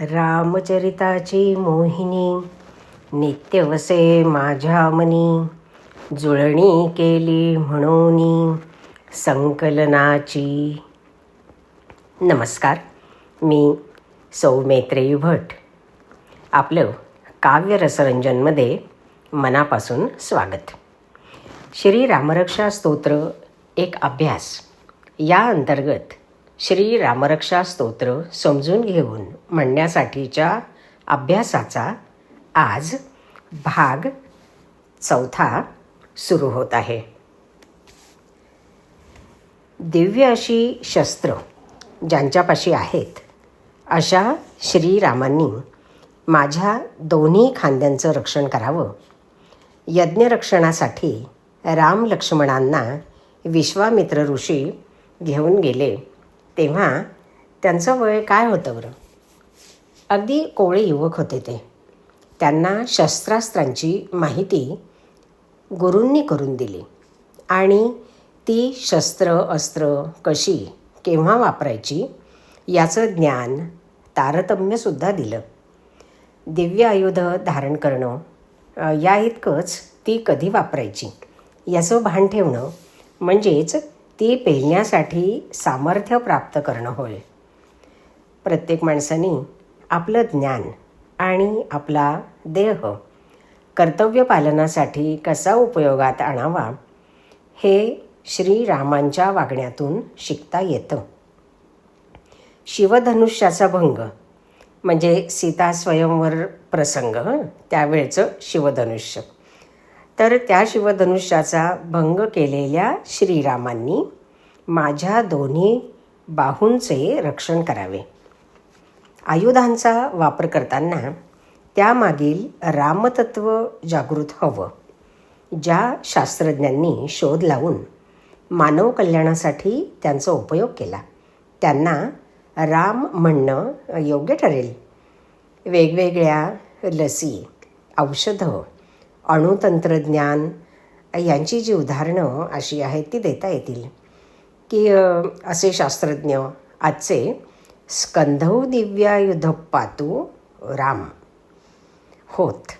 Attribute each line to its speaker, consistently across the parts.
Speaker 1: रामचरिताची मोहिनी नित्यवसे माझ्या मनी जुळणी केली म्हणून संकलनाची. नमस्कार मी सौमेत्रेयी भट. आपलं काव्य रसरंजनमध्ये मनापासून स्वागत. श्री रामरक्षा स्तोत्र एक अभ्यास. या अंतर्गत श्री रामरक्षा स्तोत्र समजून घेऊन म्हणण्यासाठीच्या अभ्यासाचा आज भाग चौथा सुरू होत आहे. दिव्य अशी शस्त्र ज्यांच्यापाशी आहेत अशा श्रीरामांनी माझ्या दोन्ही खांद्यांचं रक्षण करावं. यज्ञरक्षणासाठी राम लक्ष्मणांना विश्वामित्र ऋषी घेऊन गेले तेव्हा त्यांचं वय काय होतं बरं? अगदी कोवळे युवक होते ते. त्यांना शस्त्रास्त्रांची माहिती गुरूंनी करून दिली. आणि ती शस्त्र अस्त्र कशी केव्हा वापरायची याचं ज्ञान तारतम्यसुद्धा दिलं. दिव्य आयुध धारण करणं या इतकंच ती कधी वापरायची याचं भान ठेवणं म्हणजेच ती पेलण्यासाठी सामर्थ्य प्राप्त करणं होय. प्रत्येक माणसाने आपलं ज्ञान आणि आपला देह कर्तव्यपालनासाठी कसा उपयोगात आणावा हे श्रीरामांच्या वागण्यातून शिकता येतं. शिवधनुष्याचा भंग म्हणजे सीता स्वयंवर प्रसंग त्यावेळचं शिवधनुष्य. तर त्या शिवधनुष्याचा भंग केलेल्या श्रीरामांनी माझ्या दोन्ही बाहूंचे रक्षण करावे. आयुधांचा वापर करताना त्यामागील रामतत्व जागृत हवं ज्या शास्त्रज्ञांनी शोध लावून मानव कल्याणासाठी त्यांचा उपयोग केला. त्यांना राम म्हणणं योग्य ठरेल. वेगवेगळ्या लसी औषधं अणुतंत्रज्ञान यांची जी उदाहरणं अशी आहेत ती देता येतील. की असे शास्त्रज्ञ आजचे स्कंधौ दिव्यायुध पातू राम. होत.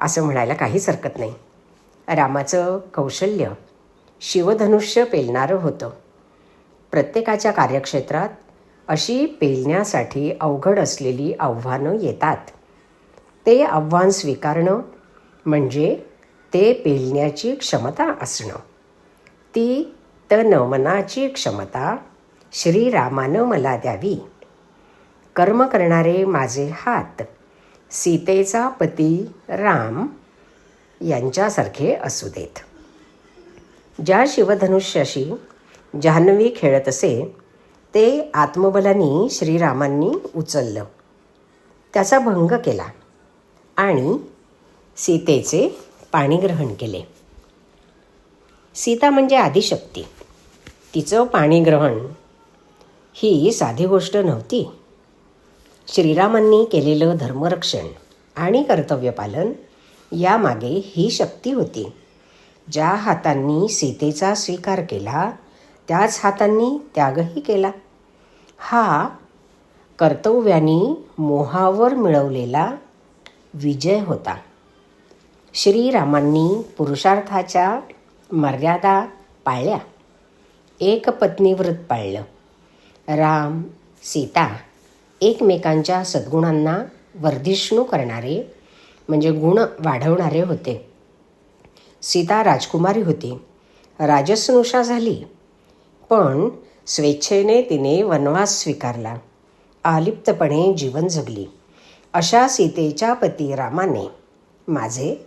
Speaker 1: असं म्हणायला काहीच हरकत नाही. रामाचं कौशल्य शिवधनुष्य पेलणारं होतं. प्रत्येकाच्या कार्यक्षेत्रात अशी पेलण्यासाठी अवघड असलेली आव्हानं येतात. ते आव्हान स्वीकारणं म्हणजे ते पेलण्याची क्षमता असणं. ती तन मनाची क्षमता श्रीरामानं मला द्यावी. कर्म करणारे माझे हात सीतेचा पती राम यांच्यासारखे असू देत. ज्या शिवधनुष्याशी जान्हवी खेळत असे ते आत्मबलानी श्रीरामांनी उचललं. त्याचा भंग केला आणि सीतेचे पाणीग्रहण केले. सीता म्हणजे आदिशक्ती. तिचं पाणीग्रहण ही साधी गोष्ट नव्हती. श्रीरामांनी केलेलं धर्मरक्षण आणि कर्तव्यपालन यामागे ही शक्ती होती. ज्या हातांनी सीतेचा स्वीकार केला त्याच हातांनी त्यागही केला. हा कर्तव्यानी मोहावर मिळवलेला विजय होता. श्रीरामांनी पुरुषार्थाच्या मर्यादा पाळल्या. एक पत्नीव्रत पाळलं. राम सीता एकमेकांच्या सद्गुणांना वर्धिष्णू करणारे म्हणजे गुण वाढवणारे होते. सीता राजकुमारी होती. राजसनुषा झाली. पण स्वेच्छेने तिने वनवास स्वीकारला. आलिप्तपणे जीवन जगली. अशा सीतेच्या पती रामाने माझे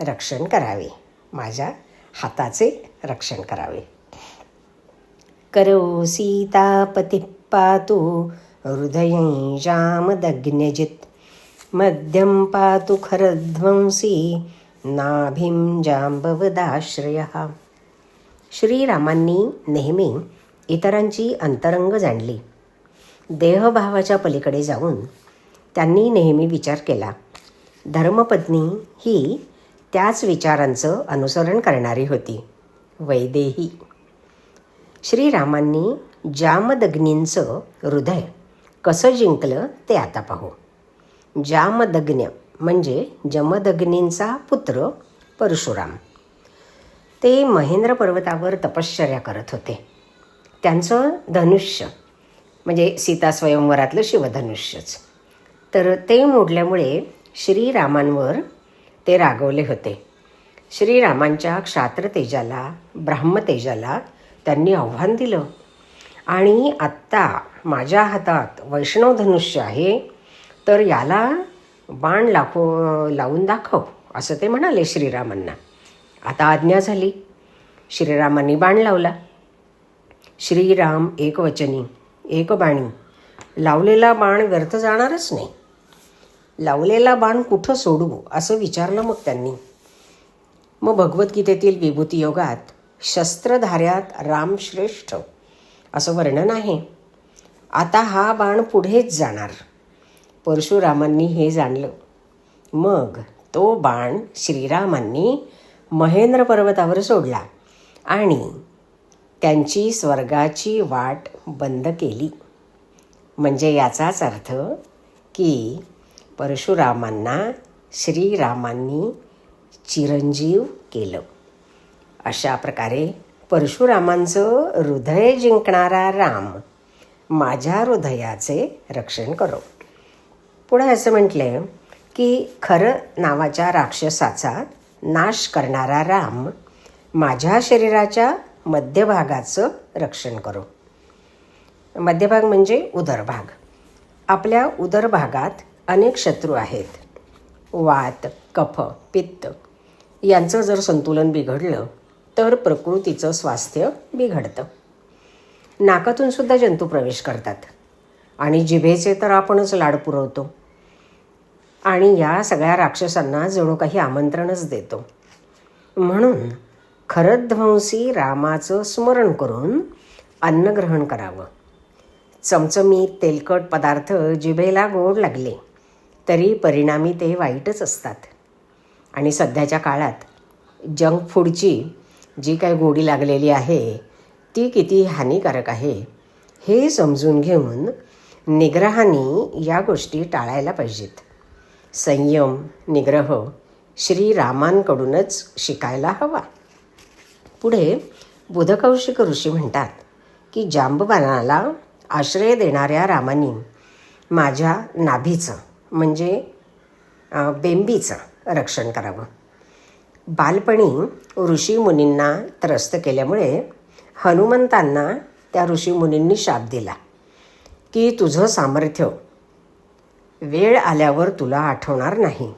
Speaker 1: रक्षण करावे. माझ्या हाताचे रक्षण करावे. करो सीतापती पातु हृदयं जामदग्न्यजित्। मध्यं पातु खरध्वंसी नाभिं जांबवदाश्रयः श्रीरामांनी नेहमी इतरांची अंतरंग जाणली. देहभावाच्या पलीकडे जाऊन त्यांनी नेहमी विचार केला. धर्मपत्नी ही त्याच विचारांचं अनुसरण करणारी होती. वैदेही. श्रीरामांनी जामदग्नींचं हृदय कसं जिंकलं ते आता पाहू. जामदग्न म्हणजे जमदग्नींचा पुत्र परशुराम. ते महेंद्र पर्वतावर तपश्चर्या करत होते. त्यांचं धनुष्य म्हणजे सीता स्वयंवरातलं शिवधनुष्यच. तर ते मोडल्यामुळे श्रीरामांवर ते रागवले होते. श्रीरामांच्या क्षात्रतेजाला ब्राह्मतेजाला त्यांनी आव्हान दिलं. आणि आत्ता माझ्या हातात वैष्णव धनुष्य आहे तर याला बाण लाखो लावून दाखव असं ते म्हणाले श्रीरामांना. आता आज्ञा झाली. श्रीरामांनी बाण लावला. श्रीराम एकवचनी एक बाणी. लावलेला बाण व्यर्थ जाणारच नाही. लावलेला बाण कुठं सोडू असं विचारलं मग त्यांनी. मग भगवद्गीतेतील विभूती योगात शस्त्रधाऱ्यात रामश्रेष्ठ असं वर्णन आहे. आता हा बाण पुढेच जाणार. परशुरामांनी हे जाणलं. मग तो बाण श्रीरामांनी महेंद्र पर्वतावर सोडला आणि त्यांची स्वर्गाची वाट बंद केली. म्हणजे याचाच अर्थ की परशुरामांना श्रीरामांनी चिरंजीव केलं. अशा प्रकारे परशुरामांचं हृदय जिंकणारा राम माझ्या हृदयाचे रक्षण करो. पुढे असं म्हटलं की खरं नावाच्या राक्षसाचा नाश करणारा राम माझ्या शरीराच्या मध्यभागाचं रक्षण करो. मध्यभाग म्हणजे उदरभाग. आपल्या उदरभागात अनेक शत्रू आहेत. वात कफ पित्त यांचं जर संतुलन बिघडलं तर प्रकृतीचं स्वास्थ्य बिघडतं. नाकातून सुद्धा जंतू प्रवेश करतात. आणि जिभेचे तर आपणच लाड पुरवतो. आणि या सगळ्या राक्षसांना जणू काही आमंत्रणच देतो. म्हणून खरध्वंसी रामाचं स्मरण करून अन्न ग्रहण करावं. चमचमीत तेलकट पदार्थ जिभेला गोड लागले तरी परिणामी ते वाईटच असतात. आणि सध्याच्या काळात जंक फूडची जी काय गोडी लागलेली आहे ती किती हानिकारक आहे हे समजून घेऊन निग्रहाने या गोष्टी टाळायला पाहिजेत. संयम निग्रह श्रीरामांकडूनच शिकायला हवा. पुढे बुधकौशिक ऋषी म्हणतात की जांबवानाला आश्रय देणाऱ्या रामानी माझ्या नाभीचं म्हणजे बेंबीचं रक्षण करावं. बालपणी ऋषीमुनींना त्रस्त केल्यामुळे हनुमंतांना त्या ऋषीमुनींनी शाप दिला. की तुझं सामर्थ्य वेळ आल्यावर तुला आठवणार नाही.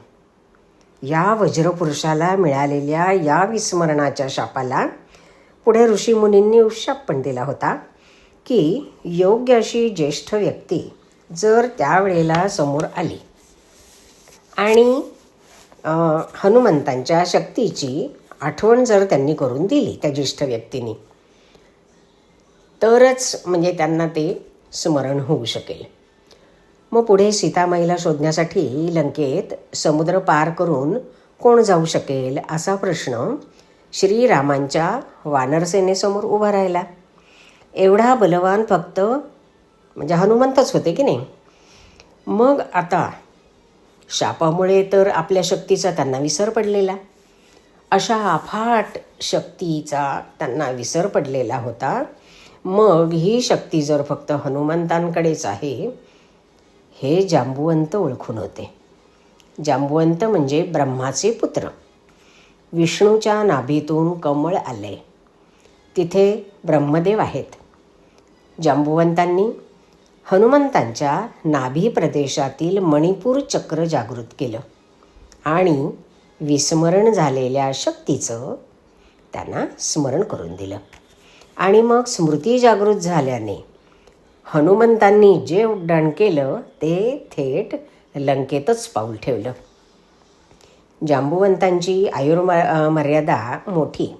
Speaker 1: या वज्रपुरुषाला मिळालेल्या या विस्मरणाच्या शापाला पुढे ऋषीमुनींनी उशाप पण दिला होता की योग्य अशी ज्येष्ठ व्यक्ती जर त्यावेळेला समोर आली. आणि हनुमंतांच्या शक्तीची आठवण जर त्यांनी करून दिली त्या ज्येष्ठ व्यक्तीने तरच म्हणजे त्यांना ते स्मरण होऊ शकेल. मग पुढे सीतामाईला शोधण्यासाठी लंकेत समुद्र पार करून कोण जाऊ शकेल असा प्रश्न श्रीरामांच्या वानरसेनेसमोर उभा राहिला. एवढा बलवान फक्त म्हणजे हनुमंतच होते की नाही? मग आता शापामुळे तर आपल्या शक्तीचा त्यांना विसर पडलेला. अशा अफाट शक्तीचा त्यांना विसर पडलेला होता. मग ही शक्ती जर फक्त हनुमंतांकडेच आहे हे जांबुवंत ओळखून होते. जांबुवंत म्हणजे ब्रह्माचे पुत्र. विष्णूच्या नाभीतून कमळ आले. तिथे ब्रह्मदेव आहेत. जांबुवंतांनी हनुमंतांच्या नाभी प्रदेशातील मणिपूर चक्र जागृत केलं आणि विस्मरण झालेल्या शक्तीचं त्यांना स्मरण करून दिलं. आणि मग स्मृती जागृत झाल्याने हनुमंतांनी जे उड्डाण केलं ते थेट लंकेतच पाऊल ठेवलं. जांबुवंतांची आयुर्मा मर्यादा मोठी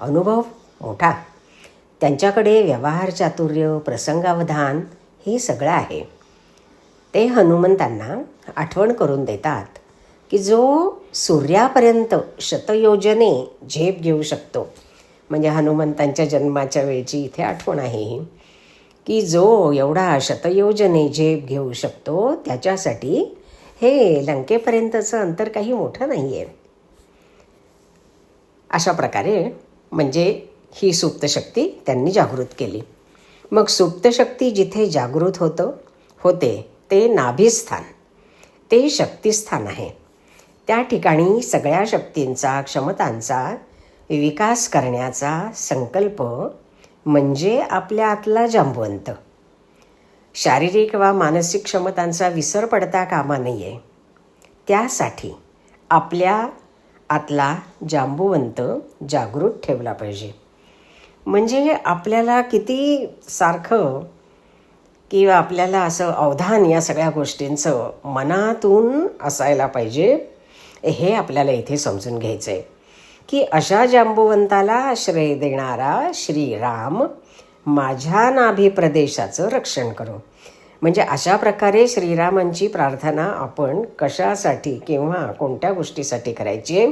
Speaker 1: अनुभव मोठा. त्यांच्याकडे व्यवहार चातुर्य प्रसंगावधान हे सगळं आहे. ते हनुमंतांना आठवण करून देतात की जो सूर्यापर्यंत शतयोजने झेप घेऊ शकतो. म्हणजे हनुमंतांच्या जन्माच्या वेळची इथे आठवण आहे ही की जो एवढा शतयोजने झेप घेऊ शकतो त्याच्यासाठी हे लंकेपर्यंतचं अंतर काही मोठं नाही आहे अशा प्रकारे म्हणजे ही सुप्तशक्ती त्यांनी जागृत केली. मग सुप्तशक्ती जिथे जागृत होतं होते ते नाभिस्थान. ते शक्तिस्थान आहे. त्या ठिकाणी सगळ्या शक्तींचा क्षमतांचा विकास करण्याचा संकल्प म्हणजे आपल्या आतला जांबवंत. शारीरिक वा मानसिक क्षमतांचा विसर पडता कामा नये. त्यासाठी आपल्या आतला जांबुवंत जागृत ठेवला पाहिजे. म्हणजे आपल्याला किती सारखं किंवा आपल्याला असं अवधान या सगळ्या गोष्टींचं मनातून असायला पाहिजे हे आपल्याला इथे समजून घ्यायचं आहे की अशा जांबुवंताला आश्रय देणारा श्रीराम माझ्या नाभी प्रदेशाचं रक्षण करो. म्हणजे अशा प्रकारे श्रीरामांची प्रार्थना आपण कशासाठी किंवा कोणत्या गोष्टीसाठी करायची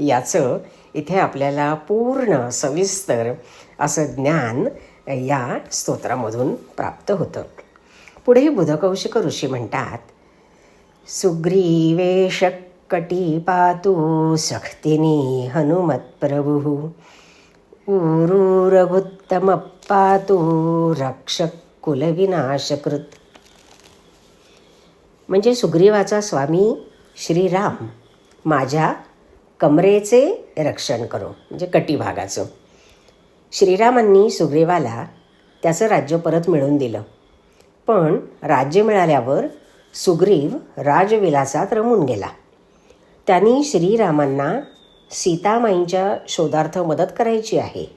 Speaker 1: याचं इथे आपल्याला पूर्ण सविस्तर असं ज्ञान या स्तोत्रामधून प्राप्त होतं. पुढे बुधकौशिक ऋषी म्हणतात सुग्रीवेश कटी पातु सक्तिनी हनुमत्प्रभु ऊरू रघुत्तम पातु रक्षक कुलविनाशकृत। म्हणजे सुग्रीवाचा स्वामी श्रीराम माझ्या कमरेचे रक्षण करो म्हणजे कटी भागाचं श्रीरामांनी सुग्रीवाला त्याचं राज्य परत मिळवून दिलं. पण राज्य मिळाल्यावर सुग्रीव राजविलासात रमून गेला. त्यांनी श्रीरामांना सीतामाईंच्या शोधार्थ मदत करायची आहे.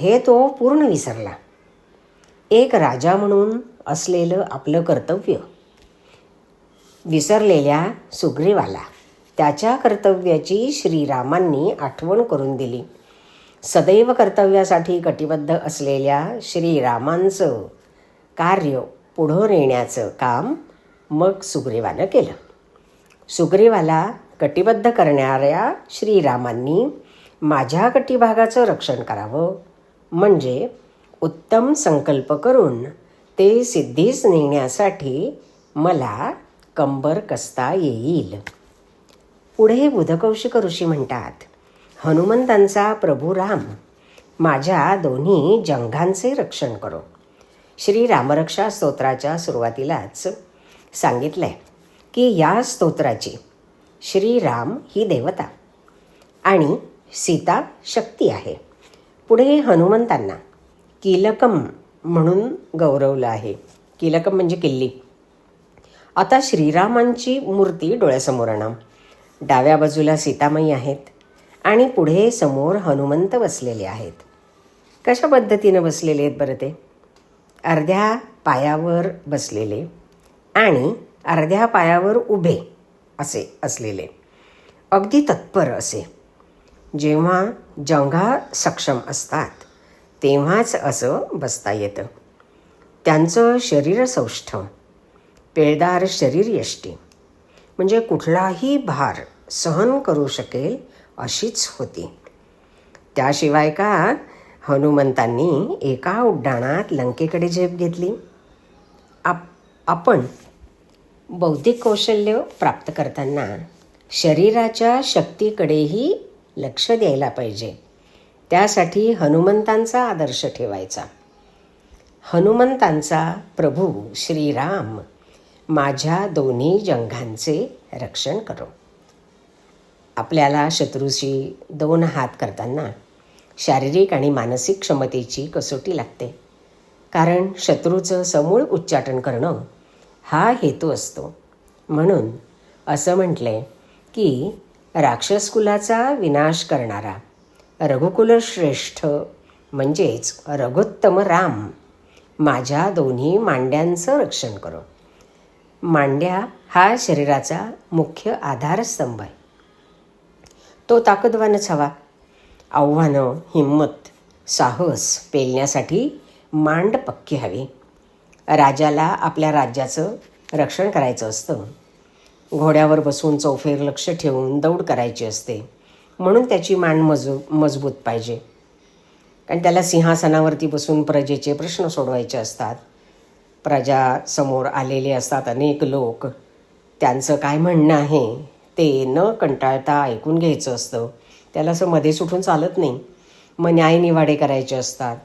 Speaker 1: हे तो पूर्ण विसरला. एक राजा म्हणून असलेलं आपलं कर्तव्य. विसरलेल्या सुग्रीवाला त्याच्या कर्तव्याची श्रीरामांनी आठवण करून दिली. सदैव कर्तव्यासाठी कटिबद्ध असलेल्या श्रीरामांचं कार्य पुढं नेण्याचं काम मग सुग्रीवानं केलं. सुग्रीवाला कटिबद्ध करणाऱ्या श्रीरामांनी माझ्या कटिभागाचं रक्षण करावं म्हणजे उत्तम संकल्प करून ते सिद्धीस नेण्यासाठी मला कंबर कसता येईल. पुढे बुधकौशिक ऋषी म्हणतात हनुमंतांचा प्रभू राम. माझ्या दोन्ही जंघांचे रक्षण करो. श्री रामरक्षा स्तोत्राच्या सुरुवातीलाच सांगितलं आहे की या स्तोत्राची श्रीराम ही देवता आणि सीता शक्ती आहे. पुढे हनुमंतांना किलकम म्हणून गौरवलं आहे. किलकम म्हणजे किल्ली. आता श्रीरामांची मूर्ती डोळ्यासमोर आणा. डाव्या बाजूला सीतामाई आहेत. आणि पुढे समोर हनुमंत बसलेले आहेत. कशा पद्धतीनं बसलेले आहेत बरं ते? अर्ध्या पायावर बसलेले आणि अर्ध्या पायावर उभे असे असलेले. अगदी तत्पर असे. जेव्हा जंघा सक्षम असतात तेव्हाच असं बसता येतं. त्यांचं शरीर सौष्ठव पेळदार शरीर यष्टी. म्हणजे कुठलाही भार सहन करू शकेल अशीच होती. त्याशिवाय का हनुमंतांनी एका उड्डाणात लंकेकडे झेप घेतली? आप आपण बौद्धिक कौशल्य प्राप्त करताना शरीराच्या शक्तीकडेही लक्ष द्यायला पाहिजे. त्यासाठी हनुमंतांचा आदर्श ठेवायचा. हनुमंतांचा प्रभू श्रीराम माझ्या दोन्ही जंघांचे रक्षण करो. आपल्याला शत्रूशी दोन हात करताना शारीरिक आणि मानसिक क्षमतेची कसोटी लागते. कारण शत्रूचं समूळ उच्चाटन करणं हा हेतू असतो. म्हणून असं म्हटले की राक्षसकुलाचा विनाश करणारा रघुकुलश्रेष्ठ म्हणजेच रघुत्तम राम माझ्या दोन्ही मांड्यांचं रक्षण करो. मांड्या हा शरीराचा मुख्य आधारस्तंभ आहे. तो ताकदवानच हवा. आव्हानं हिंमत साहस पेलण्यासाठी मांड पक्की हवी. राजाला आपल्या राज्याचं रक्षण करायचं असतं. घोड्यावर बसून चौफेर लक्ष ठेवून दौड करायची असते. म्हणून त्याची मान मजू मजबूत पाहिजे. कारण त्याला सिंहासनावरती बसून प्रजेचे प्रश्न सोडवायचे असतात. प्रजासमोर आलेले असतात अनेक लोक. त्यांचं काय म्हणणं आहे? ते न कंटाळता ऐकून घ्यायचं असतं. त्याला असं मध्ये सुटून चालत नाही. मग न्यायनिवाडे करायचे असतात.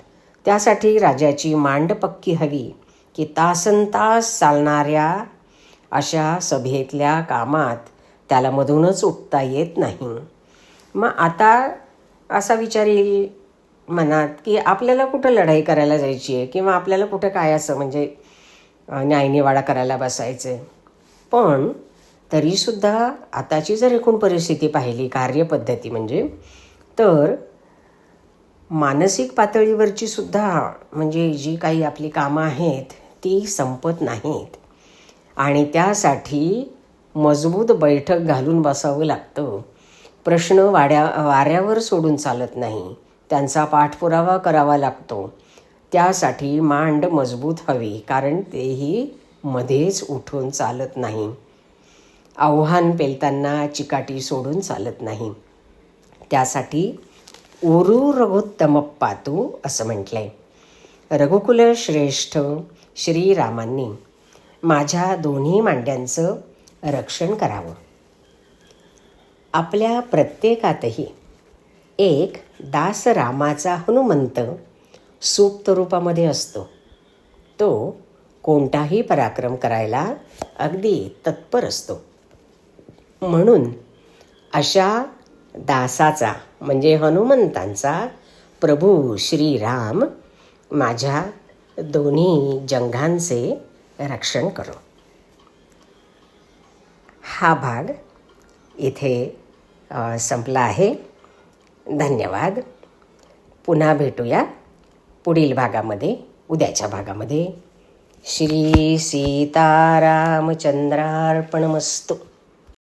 Speaker 1: त्यासाठी राजाची मांड पक्की हवी की तासनतास चालणाऱ्या अशा सभेतल्या कामात त्याला मधूनच उठता येत नाही. मग आता असा विचार येईल मनात की आपल्याला कुठं लढाई करायला जायची आहे? किंवा आपल्याला कुठं काय असं म्हणजे न्यायनिवाडा करायला बसायचं आहे पण तरीसुद्धा आताची जर एकूण परिस्थिती पाहिली कार्यपद्धती म्हणजे तर मानसिक पातळीवरची सुद्धा म्हणजे जी काही आपली कामं आहेत ती संपत नाहीत. आणि त्यासाठी मजबूत बैठक घालून बसावं लागतं. प्रश्न वाड्या वाऱ्यावर सोडून चालत नाही. त्यांचा पाठपुरावा करावा लागतो. त्यासाठी मांड मजबूत हवी कारण तेही मध्येच उठून चालत नाही. आव्हान पेलताना चिकाटी सोडून चालत नाही. त्यासाठी उरू रघुत्तम पातू असं म्हटलंय. रघुकुल श्रेष्ठ श्रीरामांनी माझ्या दोन्ही मांड्यांचं रक्षण करावं. आपल्या प्रत्येकातही एक दास रामाचा हनुमंत सुप्त रूपामध्ये असतो. तो कोणताही पराक्रम करायला अगदी तत्पर असतो. म्हणून अशा दासाचा म्हणजे हनुमंतांचा प्रभू श्रीराम माझ्या दोन्ही जंघांचे रक्षण करो. हा भाग इथे संपला आहे. धन्यवाद. पुन्हा भेटूया पुढील भागामध्ये उद्याच्या भागामध्ये. श्री सीतारामचंद्रार्पणमस्तू.